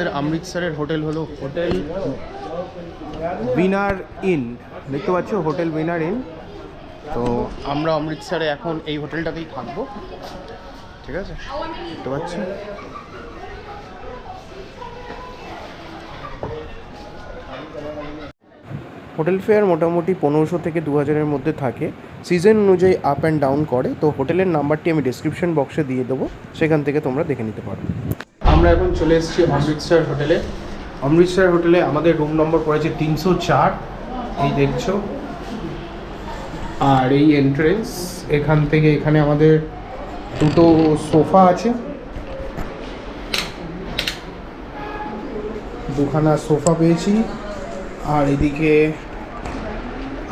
আমাদের অমৃতসরের হোটেল হলো হোটেল উইনার ইন দেখতে পাচ্ছ হোটেল উইনার ইন তো আমরা অমৃতসরে এখন এই হোটেলটাতেই থাকব। ঠিক আছে? দেখতে পাচ্ছ। হোটেল ফেয়ার মোটামুটি পনেরোশো থেকে দু হাজারের মধ্যে থাকে। সিজন অনুযায়ী আপ অ্যান্ড ডাউন করে। তো হোটেলের নাম্বারটি আমি ডিসক্রিপশন বক্সে দিয়ে দেবো। সেখান থেকে তোমরা দেখে নিতে পারো। আমরা এখন চলে এসেছি অমৃতসর হোটেলে। অমৃতসর হোটেলে আমাদের রুম নম্বর পড়েছে তিনশো চার। এই দেখছ। আর এই এন্ট্রেন্স এখান থেকে এখানে আমাদের দুটো সোফা আছে। দুখানা সোফা পেয়েছি। আর এদিকে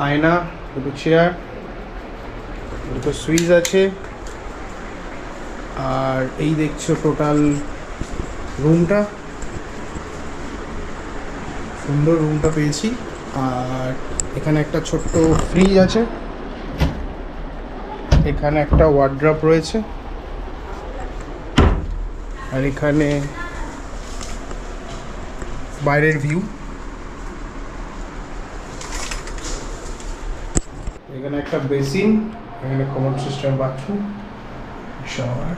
আয়না, দুটো চেয়ার দুটো সুইচ আছে। আর এই দেখছ টোটাল রুমটা? সুন্দর রুমটা পেয়েছি। আর এখানে একটা ছোট্ট ফ্রিজ আছে। এখানে একটা ওয়ার্ড্রপ রয়েছে। আর এখানে বাইরের ভিউ এখানে একটা বেসিন এখানে কমন সিস্টেম বাথরুম শাওয়ার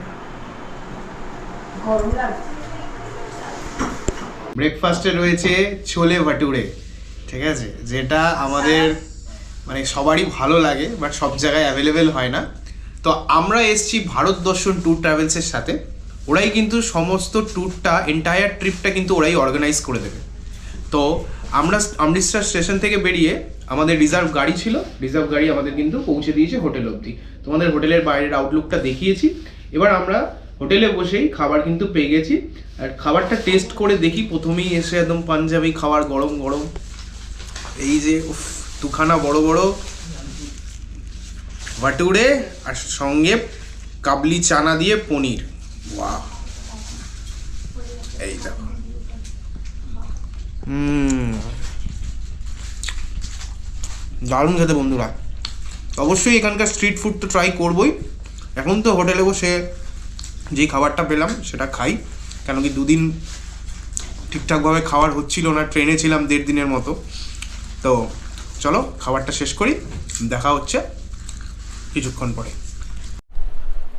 ব্রেকফাস্টে রয়েছে ছোলে ভাটুরে, ঠিক আছে? যেটা আমাদের মানে সবারই ভালো লাগে বাট সব জায়গায় অ্যাভেলেবেল হয় না। তো আমরা এসছি ভারত দর্শন ট্যুর ট্রাভেলসের সাথে। ওরাই কিন্তু সমস্ত ট্যুরটা এন্টায়ার ট্রিপটা কিন্তু ওরাই অর্গানাইজ করে দেবে। তো আমরা অমৃতসর স্টেশন থেকে বেরিয়ে আমাদের রিজার্ভ গাড়ি ছিল রিজার্ভ গাড়ি আমাদের কিন্তু পৌঁছে দিয়েছে হোটেল অবধি। তোমাদের হোটেলের বাইরের আউটলুকটা দেখিয়েছি। এবার আমরা হোটেলে বসেই খাবার কিন্তু পেয়ে গেছি। আর খাবারটা টেস্ট করে দেখি, প্রথমেই এসে একদম পাঞ্জাবি খাবার গরম গরম। এই যে, উফ, দুখানা বড় বড়। ভাটুরে আর সঙ্গে কাবলি চানা দিয়ে পনির। বাহ। এই দেখো। দারুণ খেতে বন্ধুরা। অবশ্যই এখানকার স্ট্রিট ফুড তো ট্রাই করবই। এখন তো হোটেলে বসে যেই খাবারটা পেলাম, সেটা খাই। কেন কি দুদিন ঠিকঠাকভাবে খাওয়ার হচ্ছিল না, ট্রেনে ছিলাম দেড় দিনের মতো। তো চলো, খাবারটা শেষ করি, দেখা হচ্ছে কিছুক্ষণ পরে।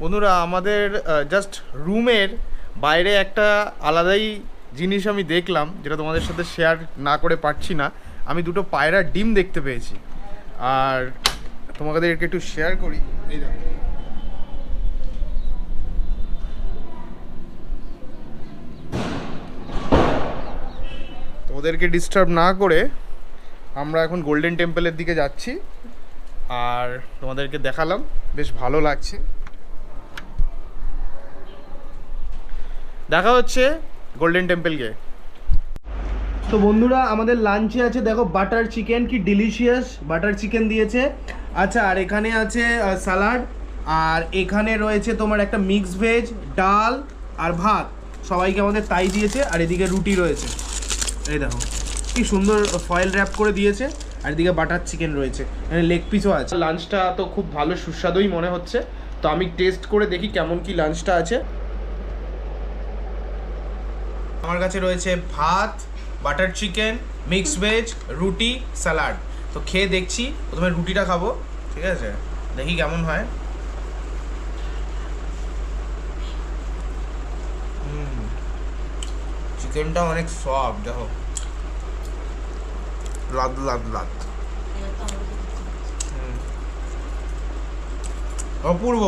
বন্ধুরা, আমাদের জাস্ট রুমের বাইরে একটা আলাদাই জিনিস আমি দেখলাম, যেটা তোমাদের সাথে শেয়ার না করে পারছি না। আমি দুটো পায়রা ডিম দেখতে পেয়েছি। আর তোমাদেরকে একটু শেয়ার করি। এই দেখো। তোমাদেরকে ডিস্টার্ব না করে আমরা এখন গোল্ডেন টেম্পলের দিকে যাচ্ছি। আর তোমাদেরকে দেখালাম, বেশ ভালো লাগছে। দেখা হচ্ছে গোল্ডেন টেম্পল গিয়ে তো বন্ধুরা, আমাদের লাঞ্চে আছে, দেখো বাটার চিকেন কি ডিলিশিয়াস বাটার চিকেন দিয়েছে। আচ্ছা আর এখানে আছে স্যালাড আর এখানে রয়েছে তোমার একটা মিক্স ভেজ ডাল আর ভাত। সবাইকে আমাদের তাই দিয়েছে, আর এদিকে রুটি রয়েছে। এই দেখো কি সুন্দর ফয়েল র্যাপ করে দিয়েছে আর এদিকে বাটার চিকেন রয়েছে এখানে লেগ পিসও আছে। লাঞ্চটা তো খুব ভালো সুস্বাদুই মনে হচ্ছে। তো আমি টেস্ট করে দেখি কেমন কি লাঞ্চটা আছে। আমার কাছে রয়েছে ভাত বাটার চিকেন মিক্স ভেজ রুটি স্যালাড তো খেয়ে দেখছি প্রথমে রুটিটা খাব ঠিক আছে? দেখি কেমন হয়। চিকেনটা অনেক সফট, দেখো। লাদ লাদ লাদ। অপূর্ব।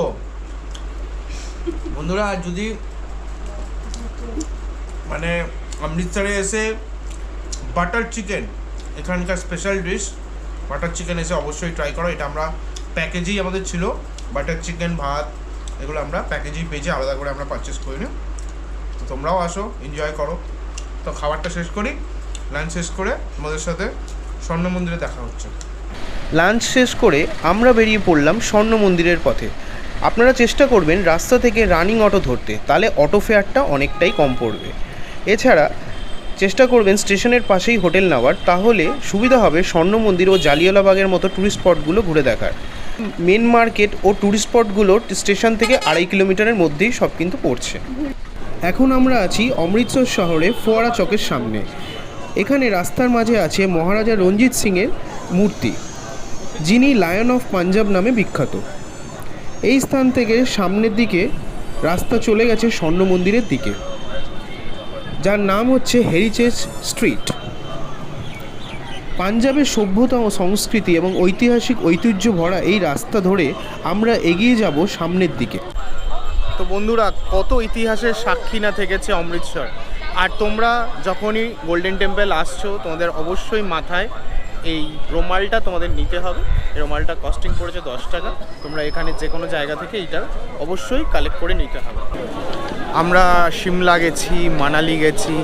বন্ধুরা, যদি মানে অমৃতসরে এসে বাটার চিকেন, এখানকার স্পেশাল ডিশ বাটার চিকেন এসে অবশ্যই ট্রাই করো। এটা আমরা প্যাকেজেই আমাদের ছিল। বাটার চিকেন, ভাত, এগুলো আমরা প্যাকেজেই পেয়েছি। আলাদা করে আমরা পারচেস করিনি। তো তোমরাও আসো এনজয় করো। তো খাবারটা শেষ করি। লাঞ্চ শেষ করে তোমাদের সাথে স্বর্ণ মন্দিরে দেখা হচ্ছে। লাঞ্চ শেষ করে আমরা বেরিয়ে পড়লাম স্বর্ণ মন্দিরের পথে। আপনারা চেষ্টা করবেন রাস্তা থেকে রানিং অটো ধরতে, তাহলে অটো ফেয়ারটা অনেকটাই কম পড়বে। এছাড়া চেষ্টা করবেন স্টেশনের পাশেই হোটেল নেওয়ার, তাহলে সুবিধা হবে স্বর্ণ মন্দির ও জালিয়ালাবাগের মতো ট্যুরিস্ট স্পটগুলো ঘুরে দেখার। মেন মার্কেট ও ট্যুরিস্ট স্পটগুলো স্টেশন থেকে আড়াই কিলোমিটারের মধ্যেই সব কিন্তু পড়ছে। এখন আমরা আছি অমৃতসর শহরে ফোয়ারা চকের সামনে। এখানে রাস্তার মাঝে আছে মহারাজা রঞ্জিত সিংয়ের মূর্তি, যিনি লায়ন অফ পাঞ্জাব নামে বিখ্যাত। এই স্থান থেকে সামনের দিকে রাস্তা চলে গেছে স্বর্ণ মন্দিরের দিকে। যার নাম হচ্ছে হেরিটেজ স্ট্রিট পাঞ্জাবের সভ্যতা ও সংস্কৃতি এবং ঐতিহাসিক ঐতিহ্য ভরা এই রাস্তা ধরে আমরা এগিয়ে যাব সামনের দিকে। তো বন্ধুরা, কত ইতিহাসের সাক্ষী না থেকেছে অমৃতসর আর তোমরা যখনই গোল্ডেন টেম্পল আসছো, তোমাদের অবশ্যই মাথায় এই রুমালটা তোমাদের নিতে হবে। এই রুমালটা কস্টিং পড়েছে দশ টাকা। তোমরা এখানে যে কোনো জায়গা থেকে এটা অবশ্যই কালেক্ট করে নিতে হবে। আমরা সিমলা গেছি, মানালি গেছি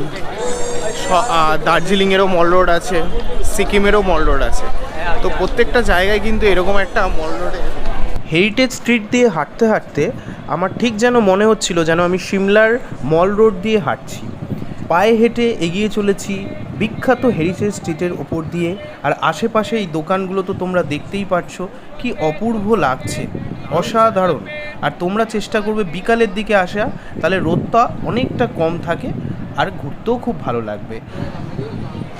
দার্জিলিংয়েরও মল রোড আছে, সিকিমেরও মল রোড আছে। তো প্রত্যেকটা জায়গায় কিন্তু এরকম একটা মল রোডে হেরিটেজ স্ট্রিট দিয়ে হাঁটতে হাঁটতে আমার ঠিক যেন মনে হচ্ছিল যেন আমি সিমলার মল রোড দিয়ে হাঁটছি। পায়ে হেঁটে এগিয়ে চলেছি বিখ্যাত হেরিটেজ স্ট্রিটের ওপর দিয়ে। আর আশেপাশে এই দোকানগুলো তো তোমরা দেখতেই পাচ্ছ, কি অপূর্ব লাগছে। অসাধারণ। আর তোমরা চেষ্টা করবে বিকালের দিকে আসা, তাহলে রোদটা অনেকটা কম থাকে, আর ঘুরতেও খুব ভালো লাগবে।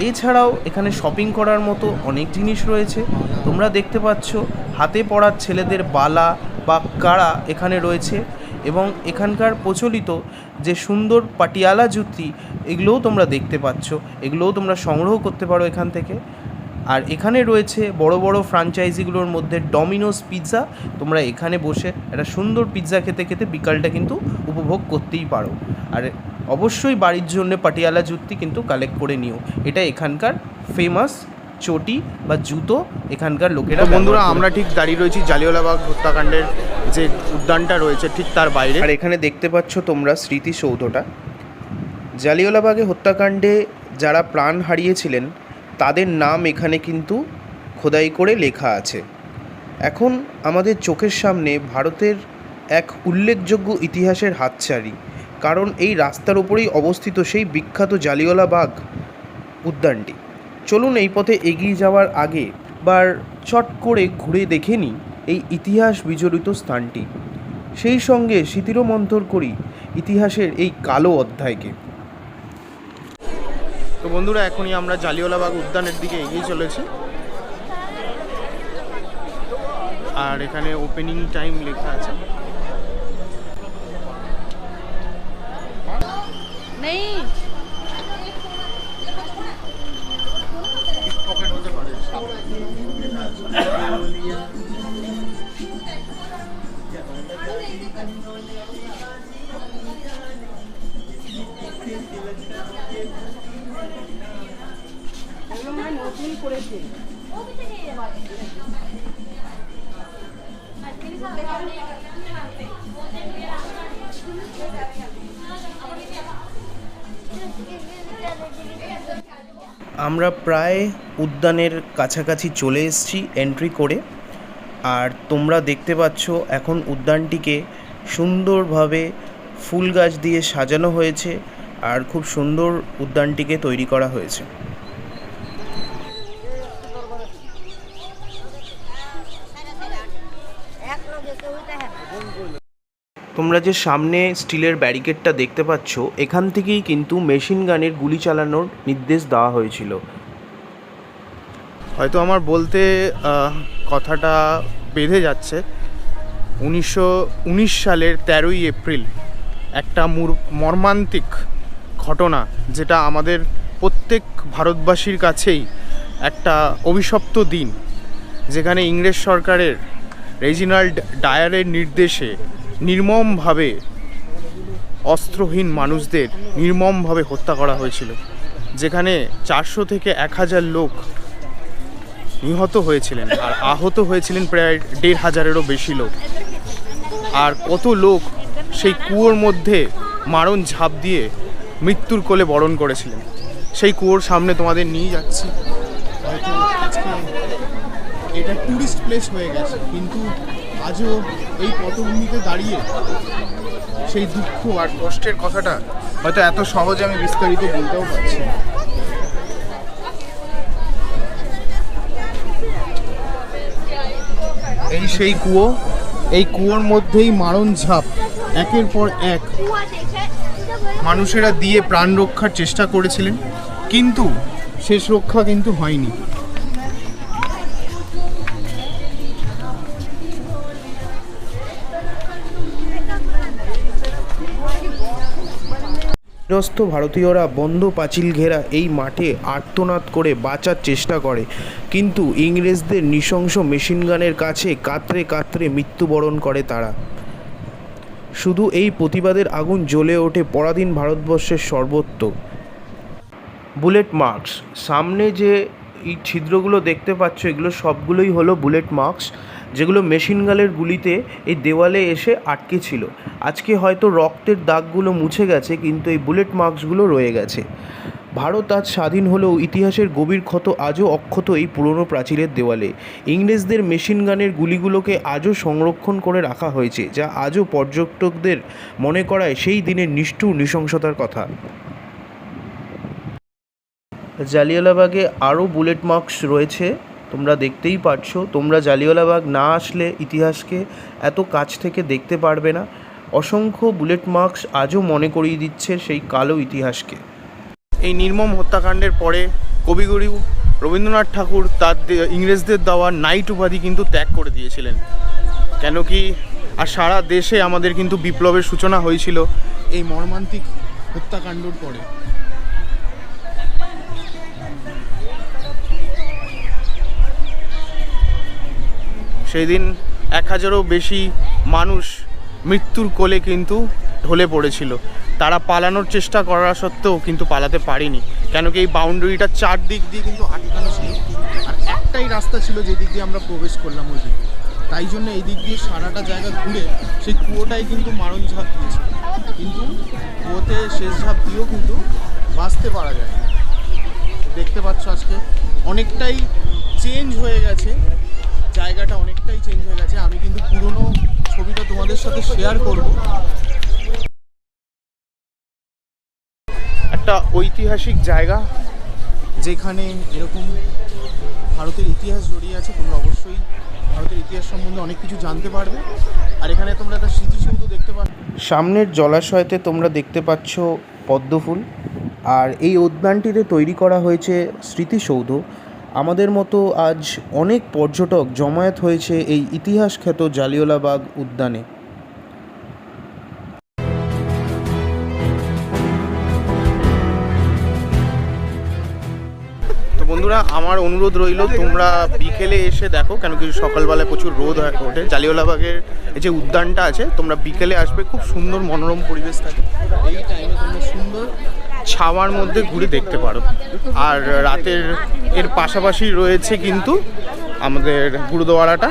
এছাড়াও এখানে শপিং করার মতো অনেক জিনিস রয়েছে। তোমরা দেখতে পাচ্ছ, হাতে পড়ার ছেলেদের বালা বা কাড়া এখানে রয়েছে এবং এখানকার প্রচলিত যে সুন্দর পাটিয়ালা জুতি, এগুলোও তোমরা দেখতে পাচ্ছ। এগুলোও তোমরা সংগ্রহ করতে পারো এখান থেকে। আর এখানে রয়েছে বড় বড় ফ্রাঞ্চাইজিগুলোর মধ্যে ডমিনোস পিৎজা তোমরা এখানে বসে একটা সুন্দর পিৎজা খেতে খেতে বিকালটা কিন্তু উপভোগ করতেই পারো। আর অবশ্যই বাড়ির জন্য পাটিয়ালা জুতি কিন্তু কালেক্ট করে নিও। এটা এখানকার ফেমাস চটি বা জুতো এখানকার লোকেরা বন্ধুরা আমরা ঠিক দাঁড়িয়ে রয়েছি জালিয়ালাবাগ হত্যাকাণ্ডের যে উদ্যানটা রয়েছে ঠিক তার বাইরে। আর এখানে দেখতে পাচ্ছ তোমরা স্মৃতিসৌধটা। জালিয়ালাবাগে হত্যাকাণ্ডে যারা প্রাণ হারিয়েছিলেন তাদের নাম এখানে কিন্তু খোদাই করে লেখা আছে। এখন আমাদের চোখের সামনে ভারতের এক উল্লেখযোগ্য ইতিহাসের হাতছানি কারণ এই রাস্তার উপরেই অবস্থিত সেই বিখ্যাত জালিয়ালাবাগ উদ্যানটি। চলুন এই পথে এগিয়ে যাওয়ার আগে বার চট করে ঘুরে দেখে নিই এই ইতিহাস বিজড়িত স্থানটি। সেই সঙ্গে স্মৃতিরোমন্থর করি ইতিহাসের এই কালো অধ্যায়কে। তো বন্ধুরা, এখনই আমরা জালিয়ালাবাগ উদ্যানের দিকে এগিয়ে চলেছি। আর এখানে ওপেনিং টাইম লেখা আছে। Amém. আমরা প্রায় উদ্যানের কাছাকাছি চলে এসেছি এন্ট্রি করে। আর তোমরা দেখতে পাচ্ছ এখন উদ্যানটিকে সুন্দরভাবে ফুল গাছ দিয়ে সাজানো হয়েছে। আর খুব সুন্দর উদ্যানটিকে তৈরি করা হয়েছে। তোমরা যে সামনে স্টিলের ব্যারিকেডটা দেখতে পাচ্ছ, এখান থেকেই কিন্তু মেশিন গানের গুলি চালানোর নির্দেশ দেওয়া হয়েছিল। হয়তো আমার বলতে কথাটা বেঁধে যাচ্ছে। উনিশশো উনিশ সালের তেরোই এপ্রিল একটা মুর- মর্মান্তিক ঘটনা যেটা আমাদের প্রত্যেক ভারতবাসীর কাছেই একটা অভিশপ্ত দিন। যেখানে ইংরেজ সরকারের রেজিনাল্ড ডায়ারের নির্দেশে নির্মমভাবে অস্ত্রহীন মানুষদের নির্মমভাবে হত্যা করা হয়েছিল, যেখানে চারশো থেকে এক হাজার লোক নিহত হয়েছিলেন আর আহত হয়েছিলেন প্রায় দেড় হাজারেরও বেশি লোক। আর কত লোক সেই কুয়োর মধ্যে মারণ ঝাঁপ দিয়ে মৃত্যুর কোলে বরণ করেছিলেন। সেই কুয়োর সামনে তোমাদের নিয়ে যাচ্ছি। এটা টুরিস্ট প্লেস হয়ে গেছে, কিন্তু আজও এই পটভূমিতে দাঁড়িয়ে সেই দুঃখ আর কষ্টের কথাটা হয়তো এত সহজে আমি বিস্তারিত বলতেও পারছি এই সেই কুয়ো, এই কুয়োর মধ্যেই মারণ ঝাঁপ, একের পর এক। মানুষেরা দিয়ে প্রাণ রক্ষার চেষ্টা করেছিলেন, কিন্তু শেষ রক্ষা কিন্তু হয়নি। নিরস্ত ভারতীয়রা বন্ধ পাঁচিল ঘেরা এই মাঠে আর্তনাদ করে বাঁচার চেষ্টা করে। কিন্তু ইংরেজদের নৃশংস মেশিনগানের কাছে কাতরে কাতরে মৃত্যুবরণ করে তারা। শুধু এই প্রতিবাদের আগুন জ্বলে ওঠে পরাধীন ভারতবর্ষের সর্বত্র। Bullet marks. সামনে যে এই ছিদ্রগুলো দেখতে পাচ্ছ, এগুলো সবগুলোই হলো বুলেট মার্কস। যেগুলো মেশিন গানের গুলিতে এই দেওয়ালে এসে আটকে ছিল। আজকে হয়তো রক্তের দাগগুলো মুছে গেছে, কিন্তু এই বুলেট মার্কসগুলো রয়ে গেছে। ভারত আজ স্বাধীন হলেও ইতিহাসের গভীর ক্ষত আজও অক্ষত এই পুরনো প্রাচীরের দেওয়ালে। ইংরেজদের মেশিন গানের গুলিগুলোকে আজও সংরক্ষণ করে রাখা হয়েছে, যা আজও পর্যটকদের মনে করায় সেই দিনের নিষ্ঠুর নৃশংসতার কথা। জালিয়ালাবাগে আরও বুলেট মার্কস রয়েছে। তোমরা দেখতেই পারছ, তোমরা জালিয়ালাবাগ না আসলে ইতিহাসকে এত কাছ থেকে দেখতে পারবে না। অসংখ্য বুলেট মার্কস আজও মনে করিয়ে দিচ্ছে সেই কালো ইতিহাসকে। এই নির্মম হত্যাকাণ্ডের পরে কবিগুরু রবীন্দ্রনাথ ঠাকুর তার ইংরেজদের দেওয়া নাইট উপাধি কিন্তু ত্যাগ করে দিয়েছিলেন। কেন কি? আর সারা দেশে আমাদের কিন্তু বিপ্লবের সূচনা হয়েছিল এই মর্মান্তিক হত্যাকাণ্ডর পরে। সেই দিন এক হাজারও বেশি মানুষ মৃত্যুর কোলে কিন্তু ঢলে পড়েছিল। তারা পালানোর চেষ্টা করা সত্ত্বেও কিন্তু পালাতে পারেনি। কেন কি এই বাউন্ডারিটা চারদিক দিয়ে কিন্তু আটকানো ছিল। আর একটাই রাস্তা ছিল যেদিক দিয়ে আমরা প্রবেশ করলাম ওই দিকে। তাই জন্য এই দিক দিয়ে সারাটা জায়গা ঘুরে সেই কুয়োটাই কিন্তু মারণ ঝাঁপ দিয়েছিল কিন্তু কুয়োতে শেষ ঝাঁপ দিয়েও কিন্তু বাঁচতে পারা যায় দেখতে পাচ্ছ আজকে অনেকটাই চেঞ্জ হয়ে গেছে। জায়গাটা অনেকটাই চেঞ্জ হয়ে গেছে। আমি কিন্তু পুরনো ছবিটা তোমাদের সাথে শেয়ার করব। একটা ঐতিহাসিক জায়গা যেখানে এরকম ভারতের ইতিহাস জড়িয়ে আছে, তোমরা অবশ্যই ভারতের ইতিহাস সম্বন্ধে অনেক কিছু জানতে পারবে। আর এখানে তোমরা একটা স্মৃতিসৌধ দেখতে পারবে। সামনের জলাশয়তে তোমরা দেখতে পাচ্ছ পদ্মফুল। আর এই উদ্যানটিতে তৈরি করা হয়েছে স্মৃতিসৌধ। আমাদের মতো আজ অনেক পর্যটক জমায়েত হয়েছে এই ইতিহাস খ্যাত জালিওলাবাগ উদ্যানে। তো বন্ধুরা আমার অনুরোধ রইল তোমরা বিকেলে এসে দেখো কেন কি সকালবেলায় প্রচুর রোদ হয় ওঠে। জালিওলাবাগের এই যে উদ্যানটা আছে তোমরা বিকেলে আসবে খুব সুন্দর মনোরম পরিবেশ থাকে। এই টাইমে তোমরা সুন্দর ছাওয়ার মধ্যে ঘুরে দেখতে পারো। আর রাতের এর পাশাপাশি রয়েছে কিন্তু আমাদের গুরুদুয়ারাটা।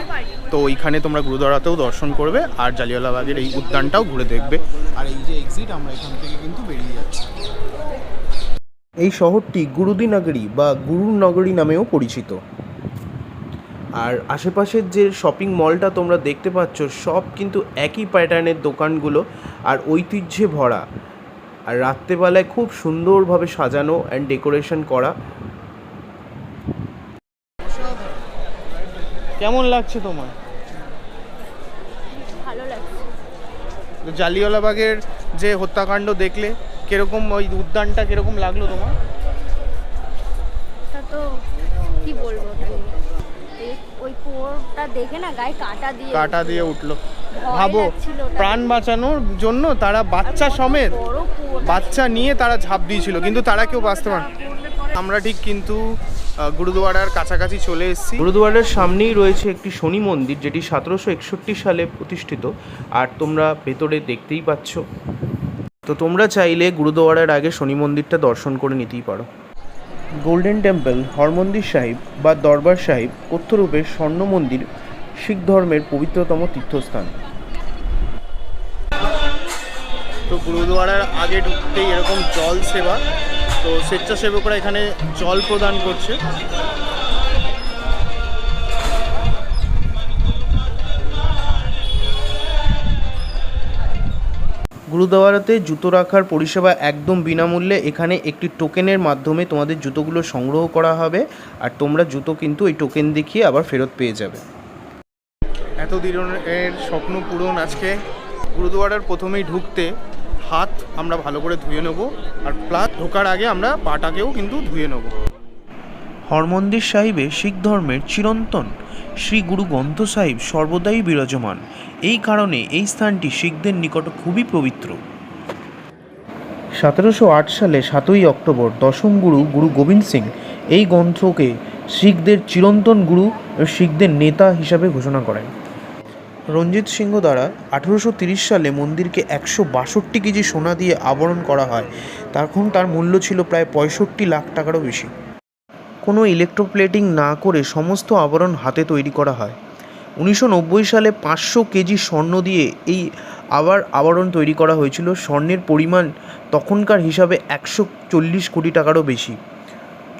তো ওইখানে তোমরা গুরুদুয়ারাতেও দর্শন করবে আর জালিয়ালাবাগের এই উদ্যানটাও ঘুরে দেখবে। আর এই যে এক্সিট আমরা এখান থেকে কিন্তু বেরিয়ে যাচ্ছি। এই শহরটি গুরুদিনগরী বা গুরুর নগরী নামেও পরিচিত। আর আশেপাশের যে শপিং মলটা তোমরা দেখতে পাচ্ছ, সব কিন্তু একই প্যাটার্নের দোকানগুলো আর ঐতিহ্যে ভরা। আর রাত্রেবেলায় খুব সুন্দরভাবে সাজানো অ্যান্ড ডেকোরেশন করা। কেমন লাগছে তোমার? ভালো লাগছে। তো যে হত্যাকাণ্ড দেখলে কীরকম ওই উদ্যানটা কীরকম লাগল তোমার? তা তো কি বলব? ওই কুয়োটা দেখে না গায়ে কাটা দিয়ে কাটা উঠল। দিয়ে উঠল। ভাবো প্রাণ বাঁচানোর জন্য তারা বাচ্চা সমেত বাচ্চা নিয়ে তারা ঝাঁপ দিয়েছিল কিন্তু তারা কেউ বাঁচতে পারে আমরা ঠিক কিন্তু গুরুদুয়ারার কাছাকাছি চলে এসেছি। গুরুদুয়ারের সামনেই রয়েছে একটি শনি মন্দির যেটি সতেরোশো একষট্টি সালে প্রতিষ্ঠিত। আর তোমরা ভেতরে দেখতেই পাচ্ছ। তো তোমরা চাইলে গুরুদুয়ারার আগে শনি মন্দিরটা দর্শন করে নিতেই পারো। গোল্ডেন টেম্পল হরমন্দির সাহিব বা দরবার সাহিব কথ্যরূপে স্বর্ণ মন্দির শিখ ধর্মের পবিত্রতম তীর্থস্থান। তো গুরুদুয়ারার আগে ঢুকতেই এরকম জল সেবা তো স্বেচ্ছাসেবকরা এখানে জল প্রদান করছে। গুরুদুয়ারাতে জুতো রাখার পরিষেবা একদম বিনামূল্যে এখানে একটি টোকেনের মাধ্যমে তোমাদের জুতোগুলো সংগ্রহ করা হবে আর তোমরা জুতো কিন্তু ওই টোকেন দেখিয়ে আবার ফেরত পেয়ে যাবে। এত দিনের স্বপ্ন পূরণ আজকে গুরুদুয়ারার প্রথমেই ঢুকতে হাত আমরা ভালো করে ধুয়ে নেব আর প্লাস ঢোকার আগে আমরা পাটাকেও কিন্তু ধুয়ে নেব। হরমন্দির সাহিবে শিখ ধর্মের চিরন্তন শ্রী গুরু গ্রন্থ সাহিব সর্বদাই বিরাজমান। এই কারণে এই স্থানটি শিখদের নিকট খুবই পবিত্র। সতেরোশো আট সালে সাতই অক্টোবর দশম গুরু গুরু গোবিন্দ সিং এই গ্রন্থকে শিখদের চিরন্তন গুরু শিখদের নেতা হিসাবে ঘোষণা করেন। রঞ্জিত সিংহ দ্বারা আঠেরোশো সালে মন্দিরকে একশো বাষট্টি কেজি সোনা দিয়ে আবরণ করা হয়। তখন তার মূল্য ছিল প্রায় পঁয়ষট্টি লাখ টাকারও বেশি। কোনো ইলেকট্রোপ্লেটিং না করে সমস্ত আবরণ হাতে তৈরি করা হয়। উনিশশো নব্বই সালে পাঁচশো কেজি স্বর্ণ দিয়ে এই আবার আবরণ তৈরি করা হয়েছিল। স্বর্ণের পরিমাণ তখনকার হিসাবে একশো চল্লিশ কোটি টাকারও বেশি।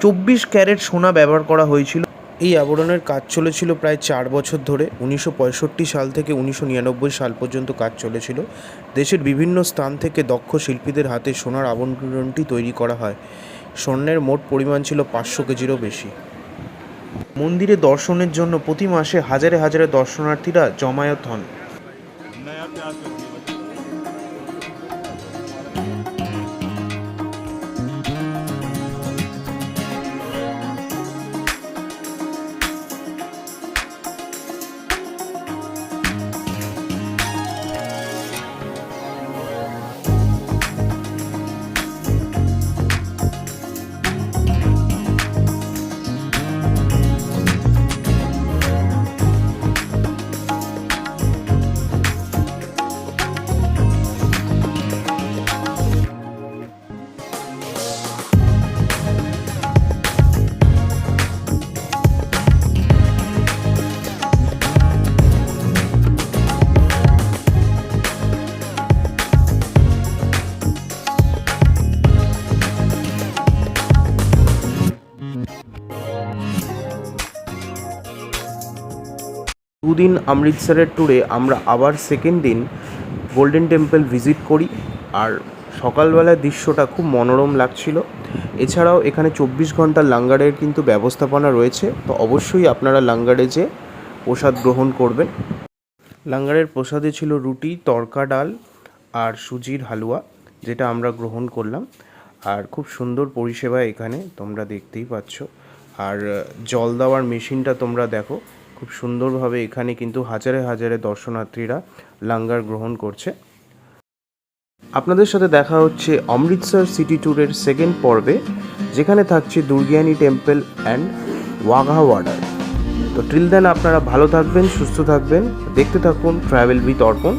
চব্বিশ ক্যারেট সোনা ব্যবহার করা হয়েছিল। এই আবরণের কাজ চলেছিল প্রায় চার বছর ধরে। উনিশশো পঁয়ষট্টি সাল থেকে উনিশশো নিরানব্বই সাল পর্যন্ত কাজ চলেছিল। দেশের বিভিন্ন স্থান থেকে দক্ষ শিল্পীদের হাতে সোনার আবরণটি তৈরি করা হয়। স্বর্ণের মোট পরিমাণ ছিল পাঁচশো কেজিরও বেশি। মন্দিরে দর্শনের জন্য প্রতি মাসে হাজারে হাজারে দর্শনার্থীরা জমায়েত হন। দুদিন অমৃতসরের ট্যুরে আমরা আবার সেকেন্ড দিন গোল্ডেন টেম্পল ভিজিট করি, আর সকালবেলার দৃশ্যটা খুব মনোরম লাগছিল। এছাড়াও এখানে চব্বিশ ঘণ্টা লাঙ্গারের কিন্তু ব্যবস্থাপনা রয়েছে, তো অবশ্যই আপনারা লাঙ্গারে যে প্রসাদ গ্রহণ করবেন। লাঙ্গারের প্রসাদে ছিল রুটি, তরকা ডাল আর সুজির হালুয়া, যেটা আমরা গ্রহণ করলাম। আর খুব সুন্দর পরিষেবা এখানে তোমরা দেখতেই পাচ্ছ। আর জল দেওয়ার মেশিনটা তোমরা দেখো। খুব সুন্দরভাবে এখানে কিন্তু হাজারে হাজারে দর্শনার্থীরা লাঙ্গার গ্রহণ করছে। আপনাদের সাথে দেখা হচ্ছে অমৃতসর সিটি ট্যুরের সেকেন্ড পর্বে, যেখানে থাকছে Durgiana temple and Wagah border. তো টিল দেন আপনারা ভালো থাকবেন, সুস্থ থাকবেন। দেখতে থাকুন, ট্রাভেল উইথ অর্পণ।